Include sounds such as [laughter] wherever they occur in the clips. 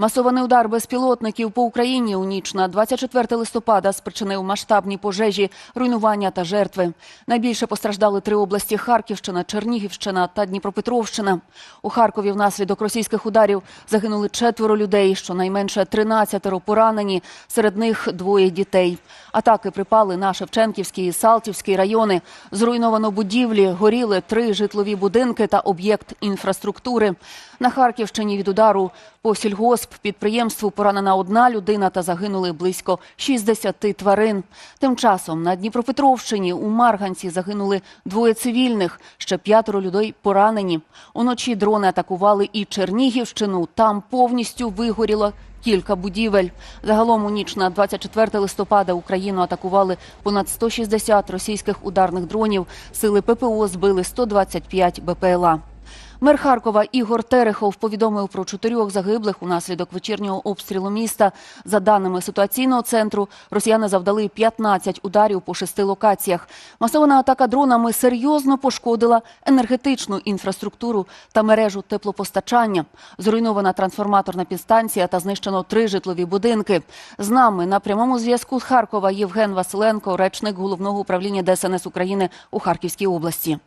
Масований удар безпілотників по Україні у ніч на 24 листопада спричинив масштабні пожежі, руйнування та жертви. Найбільше постраждали три області: Харківщина, Чернігівщина та Дніпропетровщина. У Харкові внаслідок російських ударів загинули четверо людей, щонайменше 13 поранені, серед них двоє дітей. Атаки припали на Шевченківський і Салтівський райони. Зруйновано будівлі, горіли три житлові будинки та об'єкт інфраструктури. На Харківщині від удару по сільгосп підприємству поранена одна людина та загинули близько 60 тварин. Тим часом на Дніпропетровщині у Марганці загинули двоє цивільних, ще п'ятеро людей поранені. Уночі дрони атакували і Чернігівщину. Там повністю вигоріло кілька будівель. Загалом у ніч на 24 листопада Україну атакували понад 160 російських ударних дронів. Сили ППО збили 125 БПЛА. Мер Харкова Ігор Терехов повідомив про чотирьох загиблих унаслідок вечірнього обстрілу міста. За даними ситуаційного центру, росіяни завдали 15 ударів по шести локаціях. Масована атака дронами серйозно пошкодила енергетичну інфраструктуру та мережу теплопостачання. Зруйнована трансформаторна підстанція та знищено три житлові будинки. З нами на прямому зв'язку з Харкова Євген Василенко, речник головного управління ДСНС України у Харківській області.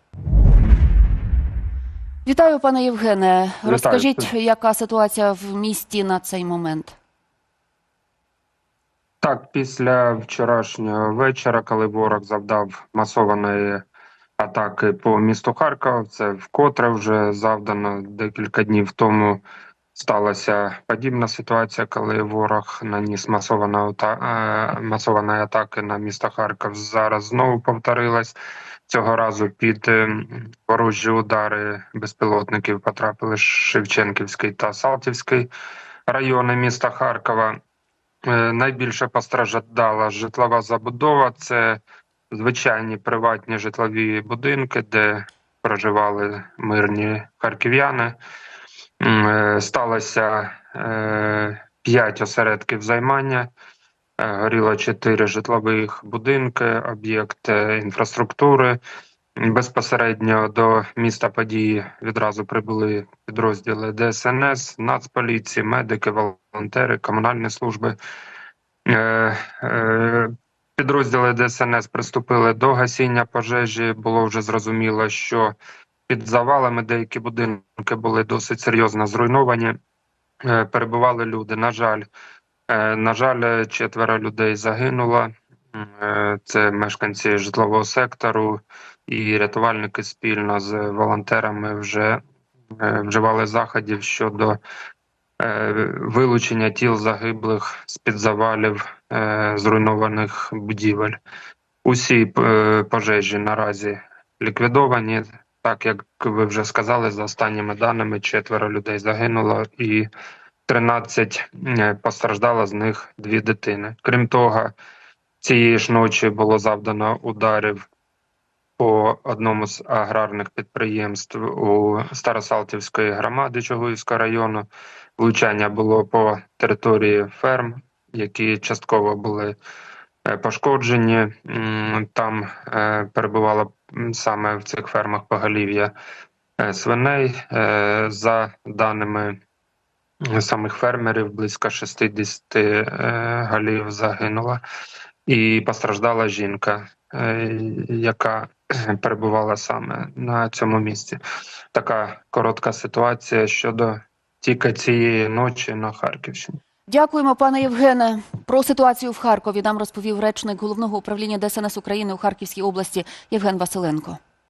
Вітаю, пане Євгене. Вітаю. Розкажіть, яка ситуація в місті на цей момент? Так, після вчорашнього вечора, коли ворог завдав масованої атаки по місту Харків, це вкотре вже завдано декілька днів тому. Сталася подібна ситуація, коли ворог наніс е, атаки на місто Харків. Зараз знову повторилась. Цього разу під е, ворожі удари безпілотників потрапили Шевченківський та Салтівський райони міста Харкова. Е, Найбільше постраждала житлова забудова. Це звичайні приватні житлові будинки, де проживали мирні харків'яни. Е, Сталося е, п'ять осередків займання. Е, Горіло чотири житлових будинки, об'єкт е, інфраструктури. Безпосередньо до міста події відразу прибули підрозділи ДСНС, Нацполіції, медики, волонтери, комунальні служби. Е, е, Підрозділи ДСНС приступили до гасіння пожежі. Було вже зрозуміло, що під завалами деякі будинки були досить серйозно зруйновані. Перебували люди. На жаль, на жаль, четверо людей загинуло. Е, Це мешканці житлового сектору і рятувальники спільно з волонтерами вже е, вживали заходів щодо е, вилучення тіл загиблих з під завалів е, зруйнованих будівель. Усі е, пожежі наразі ліквідовані. Так як ви вже сказали, за останніми даними четверо людей загинуло і 13 е, постраждало з них дві дитини. Крім того, цієї ж ночі було завдано ударів по одному з аграрних підприємств у Старосалтівської громади Чугуївського району. Влучання було по території ферм, які частково були е, пошкоджені. Там е, перебувало саме в цих фермах поголів'я свиней. За даними самих фермерів, близько 60 е, голів загинуло. І постраждала жінка, е, яка [clears throat] перебувала саме на цьому місці. Така коротка ситуація щодо тільки цієї ночі на Харківщині. Дякуємо, пане Євгене. Про ситуацію в Харкові нам розповів речник головного управління ДСНС України у Харківській області Євген Василенко.